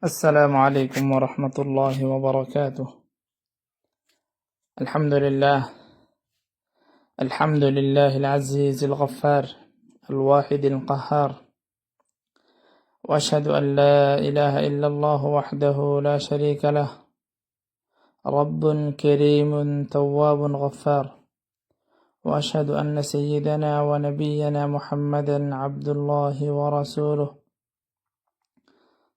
السلام عليكم ورحمة الله وبركاته. الحمد لله. الحمد لله العزيز الغفار الواحد القهار. وأشهد أن لا إله إلا الله وحده لا شريك له. رب كريم تواب غفار. وأشهد أن سيدنا ونبينا محمدا عبد الله ورسوله.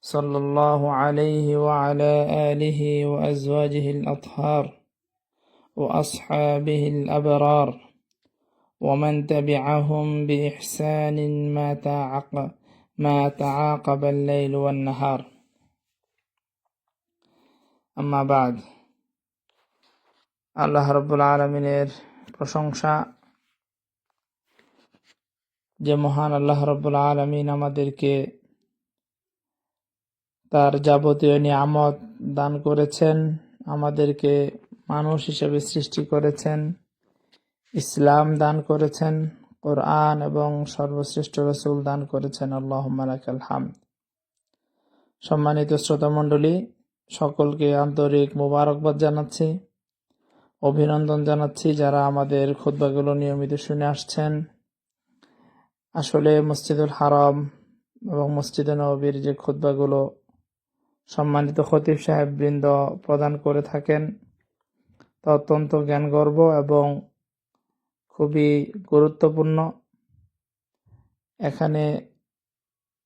صلى الله عليه وعلى آله وأزواجه الأطهار وأصحابه الأبرار ومن تبعهم بإحسان ما تعاقب ما تعاقب الليل والنهار أما بعد আল্লাহ রব্বুল আলমিনের প্রশংসা যে মহান আল্লাহ রব্বুল আলমিন আমাদেরকে তার যাবতীয় নিয়ামত দান করেছেন, আমাদেরকে মানুষ হিসেবে সৃষ্টি করেছেন, ইসলাম দান করেছেন, কোরআন এবং সর্বশ্রেষ্ঠ রসুল দান করেছেন। আল্লাহ মালাকাল হাম সম্মানিত শ্রোতা মণ্ডলী সকলকে আন্তরিক মোবারকবাদ জানাচ্ছি, অভিনন্দন জানাচ্ছি যারা আমাদের খুদ্বাগুলো নিয়মিত শুনে আসছেন। আসলে মসজিদুল হারাম এবং মসজিদে নবীর যে খুদ্বাগুলো সম্মানিত খতিব সাহেব বৃন্দ প্রদান করে থাকেন। তা অত্যন্ত জ্ঞানগর্ব এবং খুবই গুরুত্বপূর্ণ। এখানে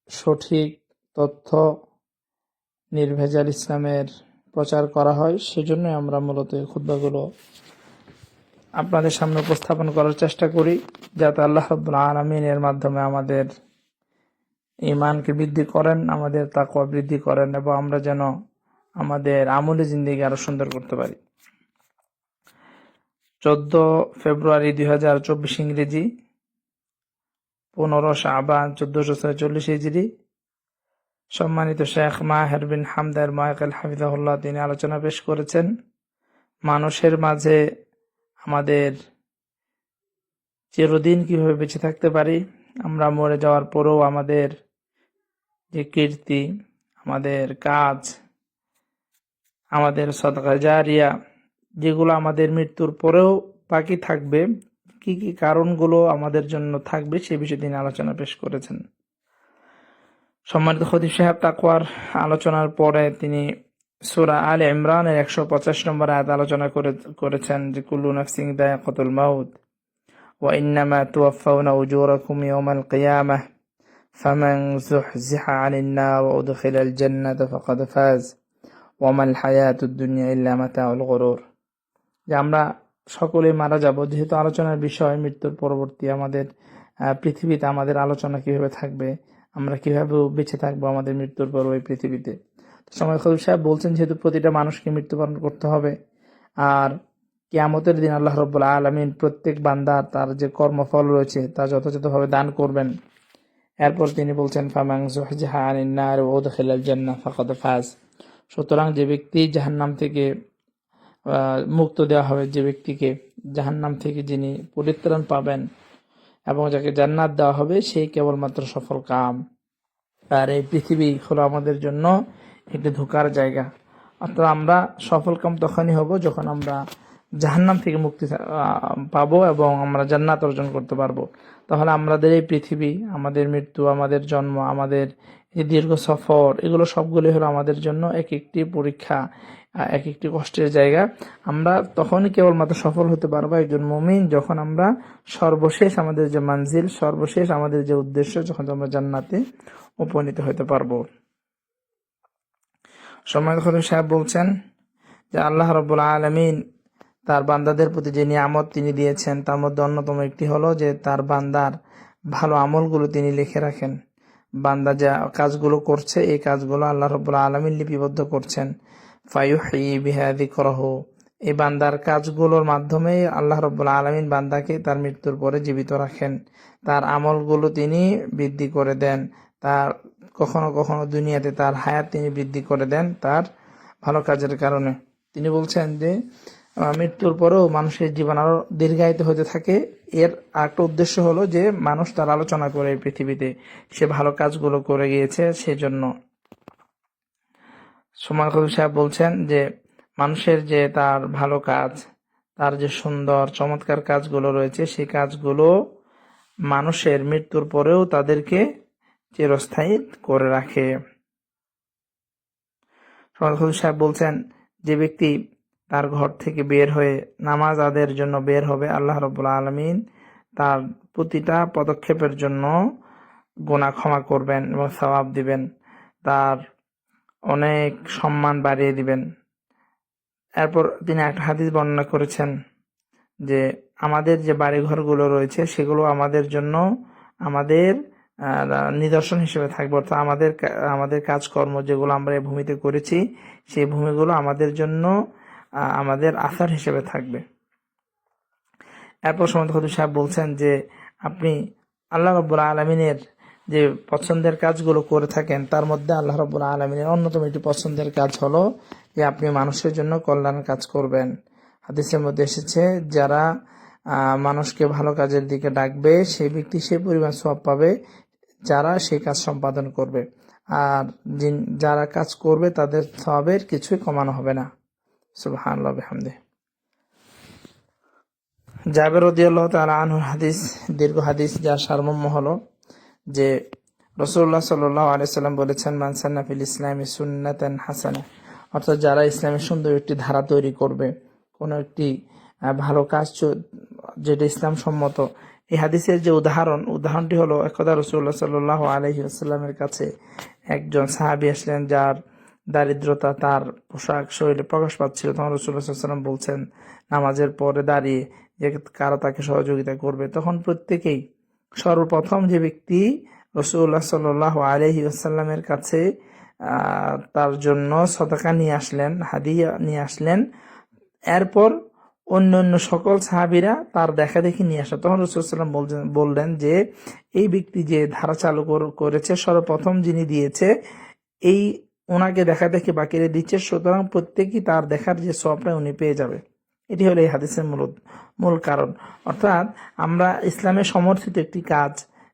সঠিক তথ্য নির্ভেজাল ইসলামের প্রচার করা হয়, সেজন্যই আমরা মূলত এই খুদ্বাগুলো আপনাদের সামনে উপস্থাপন করার চেষ্টা করি, যাতে আল্লাহ রব্বুল আলমিন এর মাধ্যমে আমাদের ইমানকে বৃদ্ধি করেন, আমাদের তাকওয়া বৃদ্ধি করেন এবং আমরা যেন আমাদের আমলে জিন্দিগি আরও সুন্দর করতে পারি। চোদ্দ ফেব্রুয়ারি দুই হাজার চব্বিশ ইংরেজি, পনেরো শাহবান চোদ্দশো ছয়চল্লিশ হিজড়ি সম্মানিত শেখ মাহের বিন হামদার মায়াকাল হাফিজাহুল্লাহ, তিনি আলোচনা পেশ করেছেন, মানুষের মাঝে আমাদের চিরদিন কীভাবে বেঁচে থাকতে পারি, আমরা মরে যাওয়ার পরেও আমাদের যে কীর্তি, আমাদের কাজ, আমাদের সদকা জারিয়া, যেগুলো আমাদের মৃত্যুর পরেও বাকি থাকবে, কি কি কারণগুলো আমাদের জন্য থাকবে সে বিষয়ে তিনি আলোচনা পেশ করেছেন। সম্মানিত খদিফ সাহেব তাকুয়ার আলোচনার পরে তিনি সুরা আল ইমরানের একশো পঁচাশ নম্বর আয়াত আলোচনা করে, করেছেন যে, কুল্লু নাফসিং দায় কতুল মাউদ ওয়া ইন্নামা তুয়াফাউনা উজুরাকুম ইয়াউমাল কিয়ামাহ فمن زحزح عن النار وأدخل الجنة فقد فاز وما الحياة الدنيا إلا متاع الغرور যে আমরা সকলে মারা যাব যেহেতু আলোচনার বিষয় মৃত্যুর পরবর্তী আমাদের আহ, পৃথিবীতে আমাদের আলোচনা কিভাবে থাকবে আমরা কিভাবে বেঁচে থাকবো আমাদের মৃত্যুর পর ওই পৃথিবীতে তো সময় খলিল সাহেব বলছেন যেহেতু প্রতিটা মানুষকে মৃত্যুবরণ করতে হবে আর কিয়ামতের দিন আল্লাহ রব্বুল আলমিন প্রত্যেক বান্দার তার যে কর্মফল রয়েছে তা যথাযথভাবে দান করবেন এরপর তিনি বলছেন ফামাং জুহজাহা আনিন নার ওয়া উদখিলাল জান্নাহ ফাকাদ ফাজ। সুতরাং যে ব্যক্তি জাহান্নাম থেকে মুক্ত দেওয়া হবে, যে ব্যক্তিকে জাহান্নাম থেকে যিনি পরিত্রাণ পাবেন এবং যাকে জান্নাত দেওয়া হবে, সেই কেবলমাত্র সফল কাম। আর এই পৃথিবী হলো আমাদের জন্য একটি ধোকার জায়গা। অর্থাৎ আমরা সফল কাম তখনই হব যখন আমরা জাহান্নাম থেকে মুক্তি পাবো এবং আমরা জান্নাত অর্জন করতে পারব। তাহলে আমাদের এই পৃথিবী, আমাদের মৃত্যু, আমাদের জন্ম, আমাদের এই দীর্ঘ সফর, এগুলো সবগুলি হলো আমাদের জন্য এক একটি পরীক্ষা এক একটি কষ্টের জায়গা। আমরা তখনই কেবলমাত্র সফল হতে পারব একজন মুমিন যখন আমরা সর্বশেষ আমাদের যে মানজিল সর্বশেষ আমাদের যে উদ্দেশ্য যখন আমরা জান্নাতে উপনীত হতে পারব। সময় সাহেব বলছেন যে আল্লাহ রব্বুল আলমিন তার বান্দাদের প্রতি যে নিয়ামত তিনি দিয়েছেন, তার মধ্যে অন্যতম একটি হলো যে তার বান্দার ভালো আমলগুলো তিনি লিখে রাখেন। বান্দা যা কাজগুলো করছে, এই কাজগুলো আল্লাহ রব্বুল আলমিন লিপিবদ্ধ করছেন। ফায়ুহি বিহাদি করহ এই বান্দার কাজগুলোর মাধ্যমে আল্লাহ রব্বুল আলমিন বান্দাকে তার মৃত্যুর পরে জীবিত রাখেন। তার আমলগুলো তিনি বৃদ্ধি করে দেন। তার কখনো কখনো দুনিয়াতে তার হায়াত তিনি বৃদ্ধি করে দেন তার ভালো কাজের কারণে। তিনি বলছেন যে মৃত্যুর পরেও মানুষের জীবন আরও দীর্ঘায়িত হতে থাকে। এর একটা উদ্দেশ্য হলো যে, মানুষ তার আলোচনা করে পৃথিবীতে। সে ভালো কাজগুলো করে গিয়েছে সেজন্য। সুমান কবির সাহেব বলছেন যে, মানুষের যে তার ভালো কাজ, তার যে সুন্দর, চমৎকার কাজগুলো রয়েছে সেই কাজগুলো মানুষের মৃত্যুর পরেও তাদেরকে চিরস্থায়ী করে রাখে। সুমান কবির সাহেব বলছেন, যে ব্যক্তি তার ঘর থেকে বের হয়ে নামাজ আদের জন্য বের হবে আল্লাহ রবুল্লা আলমিন। তার প্রতিটা পদক্ষেপের জন্য গোনা ক্ষমা করবেন এবং সওয়াব দিবেন। তার অনেক সম্মান বাড়িয়ে দিবেন। এরপর তিনি একটা হাদিস বর্ণনা করেছেন যে, আমাদের যে বাড়িঘরগুলো রয়েছে, সেগুলো আমাদের জন্য আমাদের নিদর্শন হিসেবে থাকবে। অর্থাৎ আমাদের আমাদের কাজকর্ম যেগুলো আমরা এই ভূমিতে করেছি, সেই ভূমিগুলো আমাদের জন্য আমাদের আসার হিসেবে থাকবে। এরপর সময় খদু সাহেব বলছেন যে, আপনি আল্লাহ রব্বুল আলমিনের যে পছন্দের কাজগুলো করে থাকেন, তার মধ্যে আল্লাহ রব্বুল আলমিনের অন্যতম একটি পছন্দের কাজ হলো যে, আপনি মানুষের জন্য কল্যাণ কাজ করবেন। হাদিসের মধ্যে এসেছে, যারা মানুষকে ভালো কাজের দিকে ডাকবে, সেই ব্যক্তি সেই পরিমাণ সব পাবে যারা সেই কাজ সম্পাদন করবে। আর যারা কাজ করবে, তাদের সবের কিছুই কমানো হবে না। সুবহান হামদে জাবের রদিয়াল্লাহ তাআলা আনহুর হাদিস, দীর্ঘ হাদিস যা সারমর্ম হলো যে রসুল্লাহ সাল্লাহ আলিয়াল্লাম বলেছেন মানসান্না ফিল ইসলামী সুন্নাতান হাসানা অর্থাৎ যারা ইসলামের সুন্দর একটি ধারা তৈরি করবে, কোনো একটি ভালো কাজ যেটা ইসলাম সম্মত। এই হাদিসের যে উদাহরণ, উদাহরণটি হলো একদা রসুল্লাহ সাল্লাহ আলহি আসাল্লামের কাছে একজন সাহাবি আসলেন, যার দারিদ্রতা তার পোশাক শরীরে প্রকাশ পাচ্ছিল। তখন রসুল্লাহ সাল্লাম বলছেন, নামাজের পরে দাঁড়িয়ে যে কারা তাকে সহযোগিতা করবে? তখন প্রত্যেকেই সর্বপ্রথম যে ব্যক্তি রসুল্লাহ সাল্লাহ আলহি আসাল্লামের কাছে তার জন্য সদাকা নিয়ে আসলেন, হাদিয়া নিয়ে আসলেন। এরপর অন্য অন্য সকল সাহাবিরা তার দেখা দেখি নিয়ে আসা। তখন রসুলাম বললেন যে, এই ব্যক্তি যে ধারা চালু করেছে, সর্বপ্রথম যিনি দিয়েছে, এই ওনাকে দেখা দেখি বাকিরা দিচ্ছে, সুতরাং প্রত্যেকেই তার দেখার যে সবটা উনি পেয়ে যাবে। এটি হলো এই হাদিসের মূল মূল কারণ। অর্থাৎ আমরা ইসলামের সমর্থিত একটি কাজ,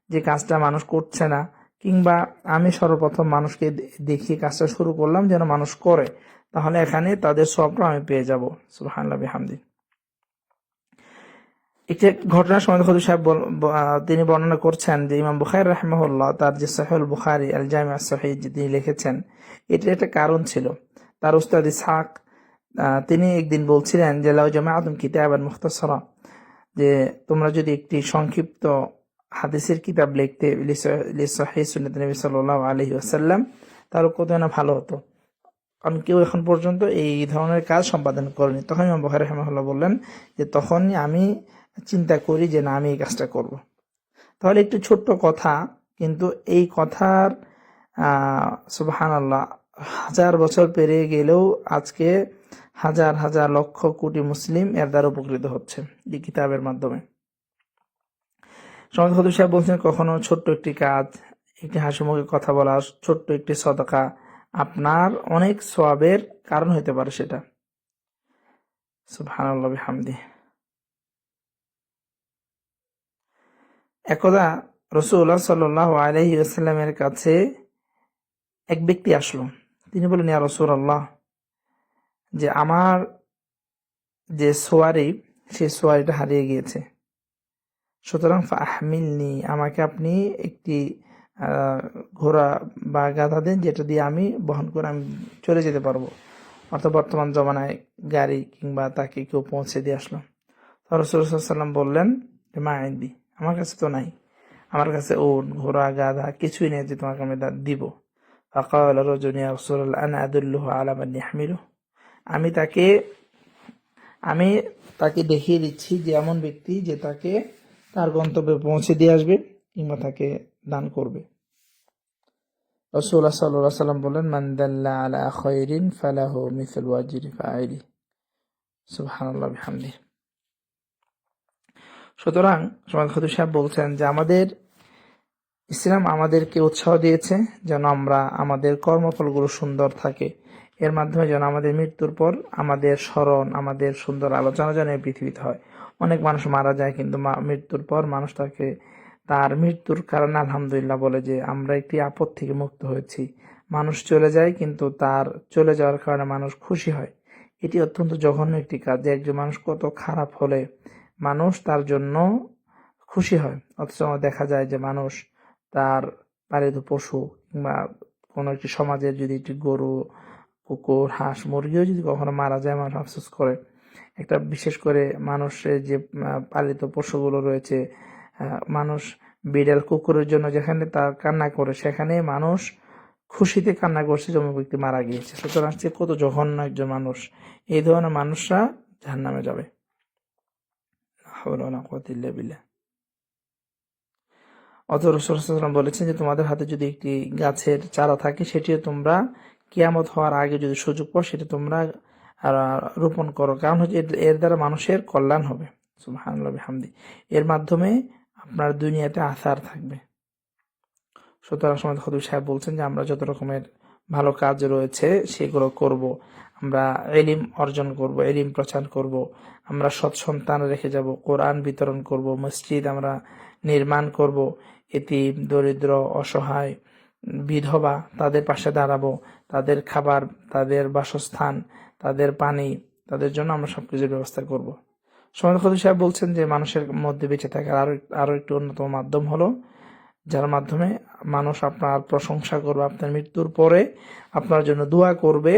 যে কাজটা মানুষ করছে না, কিংবা আমি সর্বপ্রথম মানুষকে দেখিয়ে কাজটা শুরু করলাম যেন মানুষ করে, তাহলে এখানে তাদের সবটা আমি পেয়ে যাব। সুবহানাল্লাহ, বিহামদি। একটি ঘটনার সময় খদু সাহেব তিনি বর্ণনা করছেন যে ইমাম বুখারি রাহমাহুল্লাহ তার যে সাহেল বুখারি আল জামিয়া সহি তিনি লিখেছেন এটির একটা কারণ ছিল। তার উস্তাদ ইসহাক তিনি একদিন বলছিলেন যে, লাউ জামাআতুম কিতাবান মুখতাসরা যে তোমরা যদি একটি সংক্ষিপ্ত হাদিসের কিতাব লিখতে সুন্নাত নবী সাল্লাল্লাহু আলাইহি ওয়াসাল্লাম, তাহলে কত না ভালো হতো। কারণ কেউ এখন পর্যন্ত এই ধরনের কাজ সম্পাদন করেনি। তখন ইমাম বুখারী রাহমাহুল্লাহ বললেন যে, তখনই আমি চিন্তা করি যে না, আমি এই কাজটা করব। তাহলে একটু ছোট্ট কথা, কিন্তু এই কথার সুবাহান আল্লাহ হাজার বছর পেরিয়ে গেলেও আজকে হাজার হাজার লক্ষ কোটি মুসলিম এর দ্বারা উপকৃত হচ্ছে এই কিতাবের মাধ্যমে। সমাজ সাহেব বলছেন, কখনো ছোট্ট একটি কাজ, একটি হাসিমুখে কথা বলা, ছোট্ট একটি সদকা আপনার অনেক সোয়াবের কারণ হতে পারে সেটা। সুবহানাল্লাহ, বিহামদি। একদা রসুল্লাহ সাল্লাহ আলহি আসাল্লামের কাছে এক ব্যক্তি আসলো। তিনি বলেন ইয়া রসুল আল্লাহ যে আমার যে সোয়ারি, সেই সোয়ারিটা হারিয়ে গিয়েছে। সুতরাং আহমিলনি আমাকে আপনি একটি ঘোড়া বা গাধা দেন, যেটা দিয়ে আমি বহন করে আমি চলে যেতে পারব। অর্থাৎ বর্তমান জমানায় গাড়ি কিংবা তাকে কেউ পৌঁছে দিয়ে আসলো। তো সাল্লাম বললেন যে মা আইনদি আমার কাছে তো নাই। আমার কাছে উট ঘোড়া, গাধা কিছুই নেই যে তোমাকে আমি দিব। ফাকাল রজনী আফসরুল আন আদুল্লুহ আলামানি হামিলু আমি তাকে আমি তাকে দেখিয়ে দিচ্ছি যে এমন ব্যক্তি যে তাকে তার গন্তব্যে পৌঁছে দিয়ে আসবে কিংবা তাকে দান করবে। রসুল্লাহ সাল্লাহ সাল্লাম বলেন মান্দাল্লা আলা খৈরিন ফালাহ মিসুল ওয়াজির ফাইলি। সুবহানাল্লাহ, বিহামদিহি। সুতরাং সমাজ খতুর সাহেব বলছেন যে আমাদের ইসলাম আমাদেরকে উৎসাহ দিয়েছে যেন আমরা আমাদের কর্মফলগুলো সুন্দর থাকে। এর মাধ্যমে যেন আমাদের মৃত্যুর পর আমাদের স্মরণ, আমাদের সুন্দর আলোচনা যেন পৃথিবীতে হয়। অনেক মানুষ মারা যায় কিন্তু মৃত্যুর পর মানুষ তাকে তার মৃত্যুর কারণে আলহামদুলিল্লাহ বলে যে আমরা একটি আপদ থেকে মুক্ত হয়েছি। মানুষ চলে যায় কিন্তু তার চলে যাওয়ার কারণে মানুষ খুশি হয়। এটি অত্যন্ত জঘন্য একটি কাজ যে একজন মানুষ কত খারাপ হলে মানুষ তার জন্য খুশি হয়। অথচ দেখা যায় যে মানুষ তার পালিত পশু কিংবা কোনো একটি সমাজের যদি একটি গরু, কুকুর, হাঁস, মুরগিও যদি কখনো মারা যায়, মানুষ আফসোস করে। একটা বিশেষ করে মানুষের যে পালিত পশুগুলো রয়েছে মানুষ বিড়াল, কুকুরের জন্য যেখানে তার কান্না করে, সেখানে মানুষ খুশিতে কান্না করছে যে ব্যক্তি মারা গিয়েছে। সুতরাং কত জঘন্য একজন মানুষ। এই ধরনের মানুষরা জাহান্নামে যাবে লা হাওলা ওয়ালা কুওয়াতা ইল্লা বিল্লাহ। অত রসুলাম বলেছেন যে, তোমাদের হাতে যদি একটি গাছের চারা থাকে, সেটিও তোমরা কিয়ামত হওয়ার আগে যদি সুযোগ পাও, সেটা তোমরা রোপণ করো। কারণ হচ্ছে এর- দ্বারা মানুষের কল্যাণ হবে। হামদি এর মাধ্যমে আপনার দুনিয়াতে আসার থাকবে। সুতরাং সময় খদু সাহেব বলছেন যে, আমরা যত রকমের ভালো কাজ রয়েছে, সেগুলো করব। আমরা এলিম অর্জন করব এলিম প্রচার করব, আমরা সৎ সন্তান রেখে যাব, কোরআন বিতরণ করব, মসজিদ আমরা নির্মাণ করব, এতিম, দরিদ্র, অসহায়, বিধবা তাদের পাশে দাঁড়াবো, তাদের খাবার, তাদের বাসস্থান, তাদের পানি, তাদের জন্য আমরা সবকিছুর ব্যবস্থা করব। সমাজ খদু সাহেব বলছেন যে মানুষের মধ্যে বেঁচে থাকার আরও আরও একটি অন্যতম মাধ্যম হলো, যার মাধ্যমে মানুষ আপনার প্রশংসা করবে, আপনার মৃত্যুর পরে আপনার জন্য দোয়া করবে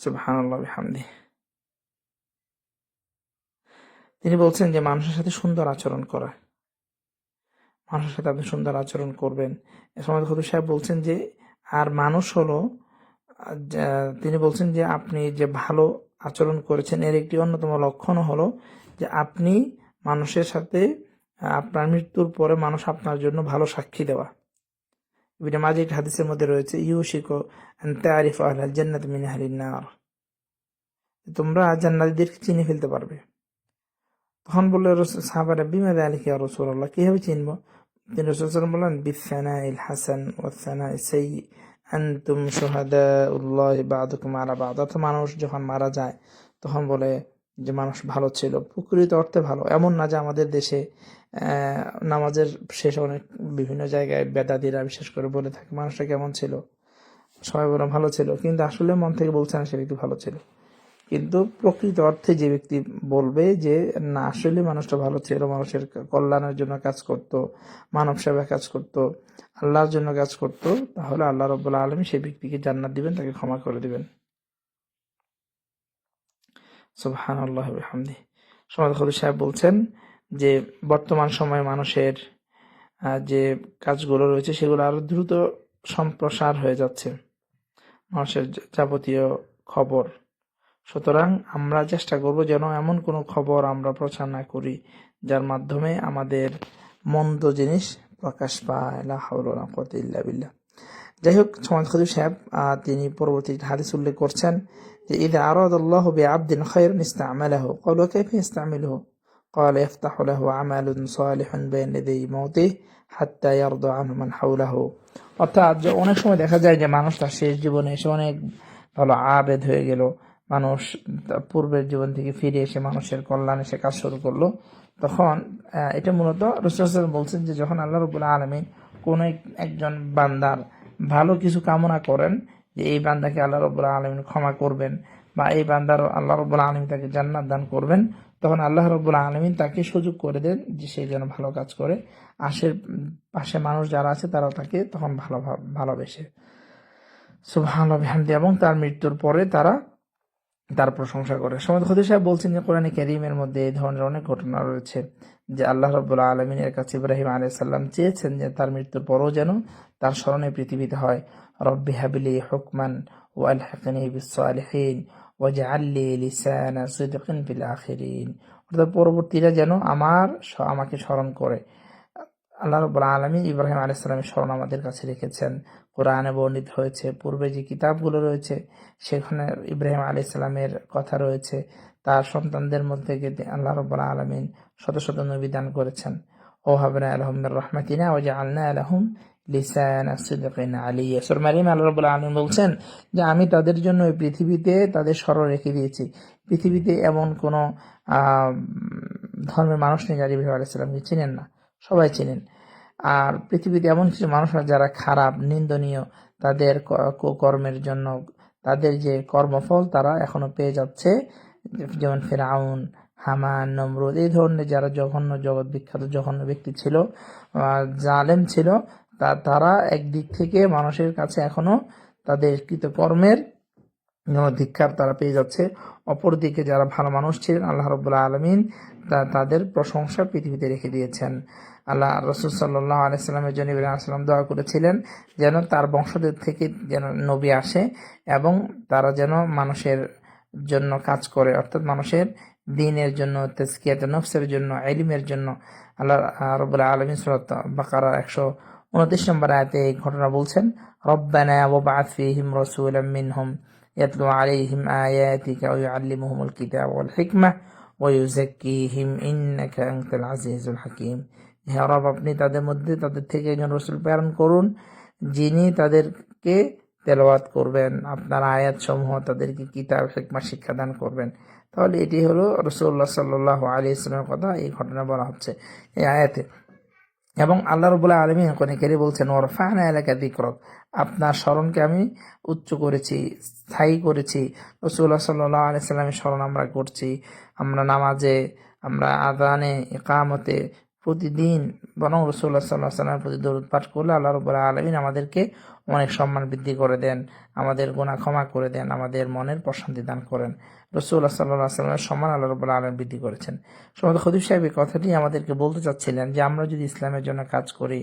সুবহানাল্লাহ, বিহামদি। তিনি বলছেন যে, মানুষের সাথে সুন্দর আচরণ করা। মানুষের সাথে আপনি সুন্দর আচরণ করবেন। সমাজ খদু সাহেব বলছেন যে, আর মানুষ হলো তিনি বলছেন যে, আপনি যে ভালো আচরণ করেছেন, এর একটি অন্যতম লক্ষণ হলো যে, আপনি মানুষের সাথে আপনার মৃত্যুর পরে মানুষ আপনার জন্য ভালো সাক্ষী দেওয়া। ইবনে একটি হাদিসের মধ্যে রয়েছে, ইউশিকো আনতে আরিফ আহলাল জান্নাত মিন আহলিন তোমরা জান্নাতীদেরকে চিনে ফেলতে পারবে। তখন বলল সাহাবারা বিমাদা আলী ইয়া রাসূলুল্লাহ, কীভাবে চিনবো? তিনি রাসূল বললেন বিসানাইল হাসান ওয়াসানাই সাই আনতুম শুহাদাউল্লাহ বা'দুকুম আলা বা'দ অর্থাৎ মানুষ যখন মারা যায়, তখন বলে যে মানুষ ভালো ছিল। প্রকৃত অর্থে ভালো। এমন না যে আমাদের দেশে নামাজের শেষে অনেক বিভিন্ন জায়গায় বেদাদিরা বিশেষ করে বলে থাকে, মানুষটা কেমন ছিল? সবাই বলে ভালো ছিল। কিন্তু আসলে মন থেকে বলছে না সে ব্যক্তি ভালো ছিল। কিন্তু প্রকৃত অর্থে যে ব্যক্তি বলবে যে, না, আসলে মানুষটা ভালো ছিল, মানুষের কল্যাণের জন্য কাজ করত, মানব সেবা কাজ করত, আল্লাহর জন্য কাজ করত, তাহলে আল্লাহ রব্বুল্লাহ আলমী সেই ব্যক্তিকে জান্নাত দিবেন, তাকে ক্ষমা করে দিবেন। সুবহান আল্লাহ হামদি সমাদ খদু সাহেব বলছেন যে, বর্তমান সময়ে মানুষের যে কাজগুলো রয়েছে সেগুলো আরও দ্রুত সম্প্রসার হয়ে যাচ্ছে। মানুষের যাবতীয় খবর। সুতরাং আমরা চেষ্টা করব যেন এমন কোনো খবর আমরা প্রচার না করি, যার মাধ্যমে আমাদের মন্দ জিনিস প্রকাশ পায়। বিল্লাহ। যাই হোক, সমাজ খদু সাহেব তিনি পরবর্তী হাদিস উল্লেখ করছেন যে ইদা আরাদ আল্লাহ বিআবদিন খায়রান ইস্তা'মালাহু ক্বালু কাইফা ইস্তা'মিলুহু قال يفتح له عمل صالح بين يدي موته حتى يرضى عنه من حوله অর্থাৎ যে অনেক সময় দেখা যায় যে মানুষ তার শেষ জীবনে এসে অনেক ভালো আবেদ হয়ে গেল মানুষ তার পূর্বের জীবন থেকে ফিরে এসে মানুষের কল্যাণে সে কাজ শুরু করলো তখন আহ, এটা মূলত রসুল বলছেন যে যখন আল্লাহ রবুল্লা আলমী কোন এক- একজন বান্দার ভালো কিছু কামনা করেন যে এই বান্দাকে আল্লাহ রবুল্লা আলমিন ক্ষমা করবেন বা এই বান্দার আল্লাহ রবুল্লা আলমী তাকে জান্নাত দান করবেন, তখন আল্লাহ রবুল্লা আলমিন তাকে সুযোগ করে দেন যে সে যেন ভালো কাজ করে। আশের পাশে মানুষ যারা আছে তারা তাকে তখন ভালো ভালোবেসে। সুবহানাল্লাহ বিহামদি এবং তার মৃত্যুর পরে তারা তার প্রশংসা করে। সমাদ খদি সাহেব বলছেন যে কোরআন করিমের মধ্যে এই ধরনের অনেক ঘটনা রয়েছে যে আল্লাহ রব্বুল্লাহ আলমিনের কাছে ইব্রাহিম আলাইসাল্লাম চেয়েছেন যে তার মৃত্যুর পরও যেন তার স্মরণে পৃথিবীতে হয়। রব্বি হাবিলি হুকমান ওয়াল হাকিনী বিসালিহিন ওয়াজআল্লি লিসানা সিদকিন ফিল আখিরিন অর্থাৎ পরবর্তীরা যেন আমার আমাকে স্মরণ করে। আল্লাহ রব্বুল আলমী ইব্রাহিম আলাইসালামের স্মরণ আমাদের কাছে রেখেছেন। কোরআনে বর্ণিত হয়েছে, পূর্বে যে কিতাবগুলো রয়েছে, সেখানে ইব্রাহিম আলাইসালামের কথা রয়েছে। তার সন্তানদের মধ্যে আল্লাহ রব্বুল আলমিন শত শত নবী দান করেছেন। ও হাবনা আলহমের রহমাতিনা ও যে আল্লাহ আলহম বলছেন যে, আমি তাদের জন্য পৃথিবীতে তাদের স্মরণ রেখে দিয়েছি। পৃথিবীতে এমন কোনো ধর্মের মানুষ নেই যারা ইব্রাহিম আলাইসালামকে চিনেন না। সবাই চিনেন। আর পৃথিবীতে এমন কিছু মানুষরা যারা খারাপ, নিন্দনীয়, তাদের কর্মের জন্য, তাদের যে কর্মফল তারা এখনও পেয়ে যাচ্ছে। যেমন ফেরাউন হামান, নমরুদ, এই ধরনের যারা জঘন্য জগৎ বিখ্যাত, জঘন্য ব্যক্তি ছিল জালেম ছিল তা তারা একদিক থেকে মানুষের কাছে এখনও তাদের কৃতকর্মের ধিক্ষার তারা পেয়ে যাচ্ছে। অপরদিকে যারা ভালো মানুষ ছিলেন, আল্লাহ রবুল্লাহ আলমিন তা তাদের প্রশংসা পৃথিবীতে রেখে দিয়েছেন। আল্লাহ রসুল সাল্লাহ আলাইস্লামের জন্য ইব্রাহিম আসলাম দোয়া করেছিলেন যেন তার বংশদের থেকে যেন নবী আসে এবং তারা যেন মানুষের জন্য কাজ করে, অর্থাৎ মানুষের দিনের জন্য, তেজকিয়াত নফসের জন্য এলিমের জন্য। আল্লাহ রবুল্লাহ আলমিন সুরত বাকারা একশো উনত্রিশ নম্বর আয়তে এই ঘটনা বলছেন, রব্বানা ওবাআত ফীহিম রাসূলাম মিনহুম ইয়াতলু আলাইহিম আয়াতিকা ওয়া ইউআল্লিমুহুমুল কিতাব ওয়াল হিকমা ওয়া ইউযাক্কিহিম ইন্নাকা আনতাল আজিজুল হাকীম। হে রব, আপনি তাদের মধ্যে তাদের থেকে রসুল প্রেরণ করুন, যিনি তাদেরকে তেলাওয়াত করবেন, আপনার আয়াত সমূহ তাদেরকে কিতাব, হিকমা শিক্ষাদান করবেন। তাহলে এটি হলো রসুল্লাহ সাল্লাহ আলী ইসলামের কথা, এই ঘটনা বলা হচ্ছে। এই আয়াতে এবং আল্লাহ রবুল্লাহ আলমী কনিকারি বলছেন ওর ফাহানা এলাকা দিকরক আপনার স্মরণকে আমি উচ্চ করেছি, স্থায়ী করেছি। রসুল্লাহ সাল্লাহ আলি সাল্লামের স্মরণ আমরা করছি। আমরা নামাজে, আমরা আদানে একামতে প্রতিদিন বরং রসুল্লাহ সাল্লাহ সাল্লামের প্রতি দরুদ পাঠ করলে আল্লাহ রবুল্লাহ আলমিন আমাদেরকে অনেক সম্মান বৃদ্ধি করে দেন, আমাদের গোনা ক্ষমা করে দেন, আমাদের মনের প্রশান্তি দান করেন। রসুল্লাহ সাল্লাহ সাল্লামের সম্মান আল্লাহ রবুল্লাহ আলম বৃদ্ধি করেছেন। সময় খদিব সাহেব, এই কথাটি আমাদেরকে বলতে চাচ্ছিলেন যে, আমরা যদি ইসলামের জন্য কাজ করি,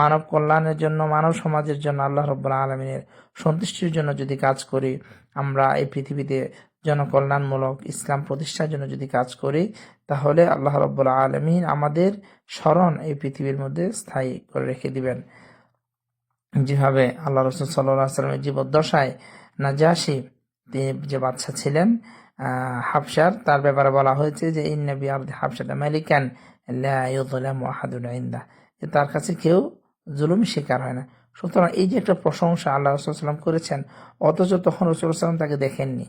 মানব কল্যাণের জন্য, মানব সমাজের জন্য আল্লাহ রব্বুল্লাহ আলমিনের সন্তুষ্টির জন্য যদি কাজ করি, আমরা এই পৃথিবীতে জনকল্যাণমূলক ইসলাম প্রতিষ্ঠার জন্য যদি কাজ করি, তাহলে আল্লাহ রব্বুল্লাহ আলমিন আমাদের স্মরণ এই পৃথিবীর মধ্যে স্থায়ী করে রেখে দিবেন। যেভাবে আল্লাহ রসুল সাল্লাহ সাল্লামের জীবদ্দশায় নাজাসি তিনি যে বাচ্চা ছিলেন হাফসার তার ব্যাপারে বলা হয়েছে যে ইন্নবি আব্দ ইউযলামু আহাদুন ইনদা যে তার কাছে কেউ জুলুম শিকার হয় না। সুতরাং এই যে একটা প্রশংসা আল্লাহ রসুলাম করেছেন, অথচ তখন রসুলাম তাকে দেখেননি।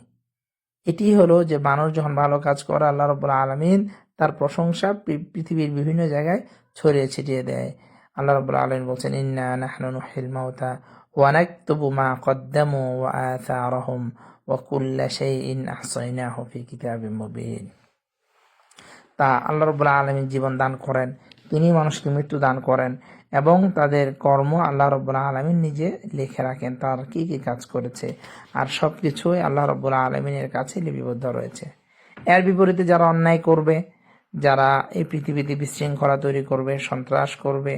এটি হলো যে মানুষ যখন ভালো কাজ করে, আল্লাহ রব্বুল্লাহ আলমিন তার প্রশংসা পৃথিবীর বিভিন্ন জায়গায় ছড়িয়ে ছিটিয়ে দেয়। আল্লাহ রব্বুল্লাহ আলমিন বলছেন, ইন্না নাহনু নুহিল মাউতা ওয়া নাকতুবু মা কদ্দামু ওয়া আথারহুম ওয়া কুল্লা শাইইন আহসাইনাহু ফি কিতাবিম মুবিন। তা আল্লাহ রব্বুল্লাহ আলমী জীবন দান করেন, তিনি মানুষকে মৃত্যু দান করেন। এবং তাদের কর্ম আল্লাহ রব্বুল্লাহ আলমিন নিজে লিখে রাখেন। তার কি কি কাজ করেছে? আর সব কিছুই আল্লাহ রব্বুল্লাহ আলমিনের কাছে লিপিবদ্ধ রয়েছে। এর বিপরীতে যারা অন্যায় করবে, যারা এই পৃথিবীতে বিশৃঙ্খলা তৈরি করবে, সন্ত্রাস করবে,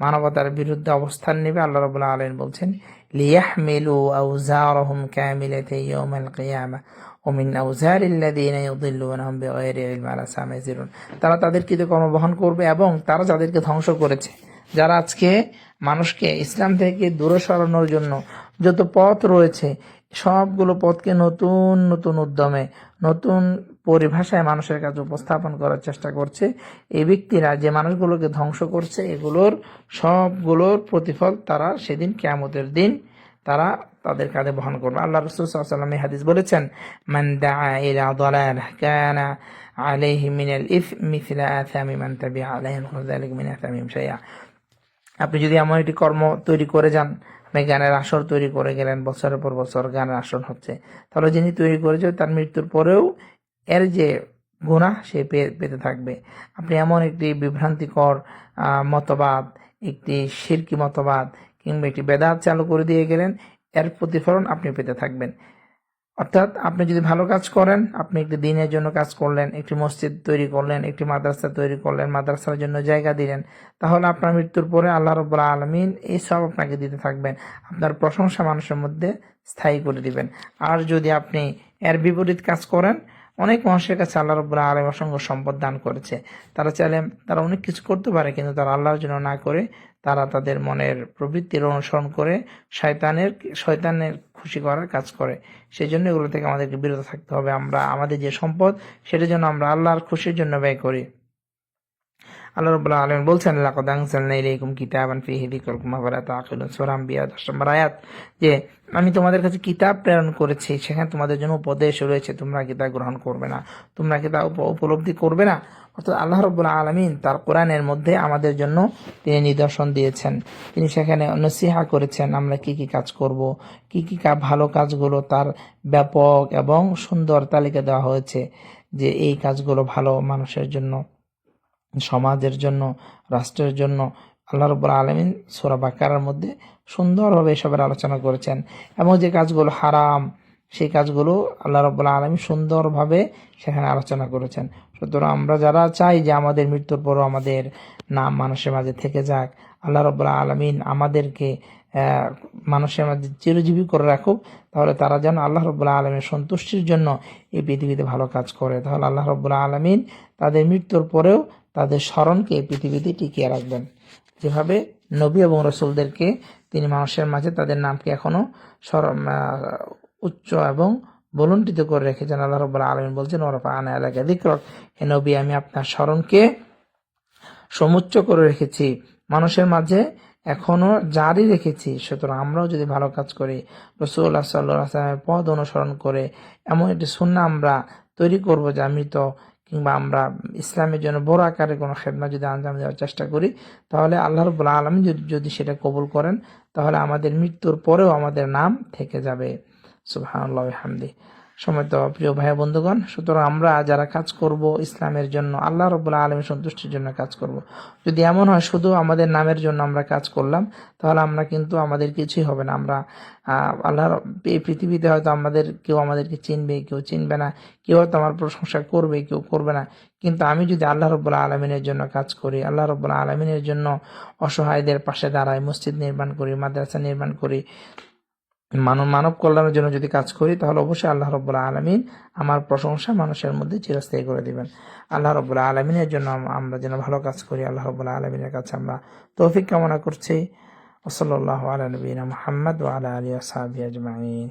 মানবতার বিরুদ্ধে অবস্থান নেবে, আল্লাহ রবুল্লাহ আলমিন বলছেন, লিয়াহমিলু আউজারহুম কামিলাতে ইয়াউমাল কিয়ামা ওমিন আউজারিল্লাযীনা ইউদিল্লুনাহুম বিগাইরি ইলম আলা সামাইজিরুন তারা তাদের কৃতকর্ম বহন করবে এবং তারা যাদেরকে ধ্বংস করেছে যারা আজকে মানুষকে ইসলাম থেকে দূরে সরানোর জন্য যত পথ রয়েছে, সবগুলো পথকে নতুন নতুন উদ্যমে, নতুন পরিভাষায় মানুষের কাছে উপস্থাপন করার চেষ্টা করছে। এই ব্যক্তিরা যে মানুষগুলোকে ধ্বংস করছে, এগুলোর সবগুলোর প্রতিফল তারা সেদিন কেয়ামতের দিন তারা তাদের কাঁধে বহন করবে। আল্লাহ রসুল সাল্লাম হাদিস বলেছেন, মান মিনাল ইথম মিথলা আথামি মান মিন আথামিহিম শাইআ। আপনি যদি এমন একটি কর্ম তৈরি করে যান, আপনি গানের আসর তৈরি করে গেলেন, বছরের পর বছর গানের আসর হচ্ছে। তাহলে যিনি তৈরি করেছে, তার মৃত্যুর পরেও এর যে গুণা সে পেতে থাকবে। আপনি এমন একটি বিভ্রান্তিকর মতবাদ, একটি শিরকি মতবাদ কিংবা একটি বেদাত চালু করে দিয়ে গেলেন, এর প্রতিফলন আপনি পেতে থাকবেন। অর্থাৎ আপনি যদি ভালো কাজ করেন, আপনি একটি দিনের জন্য কাজ করলেন, একটি মসজিদ তৈরি করলেন, একটি মাদ্রাসা তৈরি করলেন, মাদ্রাসার জন্য জায়গা দিলেন, তাহলে আপনার মৃত্যুর পরে আল্লাহ রব্বুল আলমিন এই সব আপনাকে দিতে থাকবেন। আপনার প্রশংসা মানুষের মধ্যে স্থায়ী করে দিবেন। আর যদি আপনি এর বিপরীত কাজ করেন, অনেক মানুষের কাছে আল্লাহ রব্বুল্লাহ আলম অসংখ্য সম্পদ দান করেছে। তারা চাইলে তারা অনেক কিছু করতে পারে, কিন্তু তারা আল্লাহর জন্য না করে তারা তাদের মনের প্রবৃত্তির অনুসরণ করে শয়তানের শয়তানের খুশি করার কাজ করে। সেই জন্য এগুলো থেকে আমাদেরকে বিরত থাকতে হবে। আমরা, আমাদের যে সম্পদ, সেটা যেন আমরা আল্লাহর খুশির জন্য ব্যয় করি। আল্লাহ রাব্বুল আলামিন বলছেন, লাকাদ আনজালনা ইলাইকুম কিতাবান ফীহি যিকরুকুম আফালা তাআকিলুন সূরা আম্বিয়া 10 নম্বর আয়াত, যে আমি তোমাদের কাছে কিতাব প্রেরণ করেছি, সেখানে তোমাদের জন্য উপদেশ রয়েছে, তোমরা কি তা গ্রহণ করবে না? তোমরা কি তা উপ- উপলব্ধি করবে না? অর্থাৎ আল্লাহ রব্বুল আলমিন তার কোরআনের মধ্যে আমাদের জন্য তিনি নিদর্শন দিয়েছেন। তিনি সেখানে নসিহা করেছেন, আমরা কি কি কাজ করব? কি কা- ভালো কাজগুলো তার ব্যাপক এবং সুন্দর তালিকা দেওয়া হয়েছে যে এই কাজগুলো ভালো মানুষের জন্য সমাজের জন্য, রাষ্ট্রের জন্য আল্লাহ রব্বুল আলমিন সোরা বাকারার মধ্যে সুন্দরভাবে এসবের আলোচনা করেছেন। এবং যে কাজগুলো হারাম, সেই কাজগুলো আল্লাহ রব্বুল আলমী সুন্দরভাবে সেখানে আলোচনা করেছেন। সুতরাং আমরা যারা চাই যে আমাদের মৃত্যুর পরও আমাদের নাম মানুষের মাঝে থেকে যাক, আল্লাহ রব্বুল আলমিন আমাদেরকে মানুষের মাঝে চিরজীবী করে রাখুক, তাহলে তারা যেন আল্লাহ রব্বুল্লাহ আলমীর সন্তুষ্টির জন্য এই পৃথিবীতে ভালো কাজ করে। তাহলে আল্লাহ রব্বুল্লাহ আলমিন তাদের মৃত্যুর পরেও তাদের স্মরণকে পৃথিবীতে টিকিয়ে রাখবেন। যেভাবে নবী এবং রসুলদেরকে তিনি মানুষের মাঝে তাদের নামকে এখনও স্মরণ আহ, উচ্চ এবং বলুন্টিত করে রেখেছেন। আল্লাহ রব্বুল্লাহ আলমিন বলছেন ওরফা আনা এলাকা দিক্রক হে নবী আমি আপনার স্মরণকে সমুচ্চ করে রেখেছি। মানুষের মাঝে এখনও জারি রেখেছি। সুতরাং আমরাও যদি ভালো কাজ করি রসুল্লাহ সাল্লাহ আসলামের পদ অনুসরণ করে এমন একটি সুন্না আমরা তৈরি করব যে আমি তো কিংবা আমরা ইসলামের জন্য বড় আকারে কোনো খেদমা যদি আঞ্জাম দেওয়ার চেষ্টা করি, তাহলে আল্লাহ রবুল্লা আলম যদি সেটা কবুল করেন, তাহলে আমাদের মৃত্যুর পরেও আমাদের নাম থেকে যাবে। সুবহানাল্লাহ হামদি সময় তো প্রিয় ভাই বন্ধুগণ, সুতরাং আমরা যারা কাজ করব ইসলামের জন্য, আল্লাহ রবুল্লা আলমীর সন্তুষ্টির জন্য কাজ করব। যদি এমন হয় শুধু আমাদের নামের জন্য আমরা কাজ করলাম, তাহলে আমরা কিন্তু আমাদের কিছুই হবে না। আমরা আল্লাহর এই পৃথিবীতে হয়তো আমাদের কেউ আমাদেরকে চিনবে, কেউ চিনবে না, কেউ হয়তো আমার প্রশংসা করবে, কেউ করবে না। কিন্তু আমি যদি আল্লাহ রব্বুল্লাহ আলমিনের জন্য কাজ করি, আল্লাহ রব্বুল্লাহ আলমিনের জন্য অসহায়দের পাশে দাঁড়াই, মসজিদ নির্মাণ করি, মাদ্রাসা নির্মাণ করি মানব মানব কল্যাণের জন্য যদি কাজ করি, তাহলে অবশ্যই আল্লাহ রব্বুল্লাহ আলমিন আমার প্রশংসা মানুষের মধ্যে চিরস্থায়ী করে দিবেন। আল্লাহ রব্বুল্লাহ আলমিনের জন্য আমরা যেন ভালো কাজ করি, আল্লাহ রব্বুল্লাহ আলমিনের কাছে আমরা তৌফিক কামনা করছি। ওসল্লাহ আল্লাহ নবীনা মোহাম্মদ ওয়ালা আলী আসাবি আজমাইন।